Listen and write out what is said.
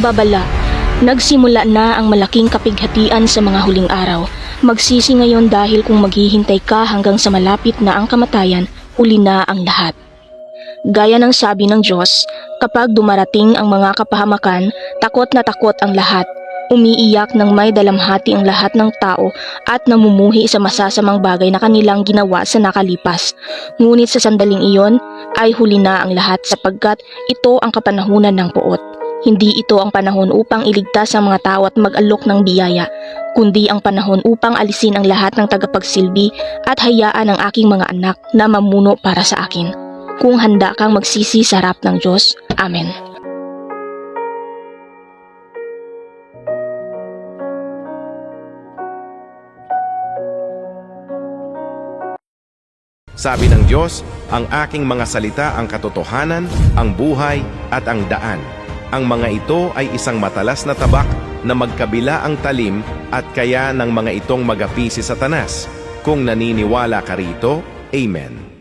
Babala, nagsimula na ang malaking kapighatian sa mga huling araw. Magsisi ngayon dahil kung maghihintay ka hanggang sa malapit na ang kamatayan, uli na ang lahat. Gaya ng sabi ng Diyos, kapag dumarating ang mga kapahamakan, takot na takot ang lahat. Umiiyak ng may dalamhati ang lahat ng tao at namumuhi sa masasamang bagay na kanilang ginawa sa nakalipas. Ngunit sa sandaling iyon ay huli na ang lahat sapagkat ito ang kapanahunan ng puot. Hindi ito ang panahon upang iligtas ang mga tao at mag-alok ng biyaya, kundi ang panahon upang alisin ang lahat ng tagapagsilbi at hayaan ang aking mga anak na mamuno para sa akin. Kung handa kang magsisi sa harap ng Diyos. Amen. Sabi ng Diyos, ang aking mga salita ang katotohanan, ang buhay at ang daan. Ang mga ito ay isang matalas na tabak na magkabila ang talim at kaya ng mga itong magapi si Satanas. Kung naniniwala ka rito, Amen.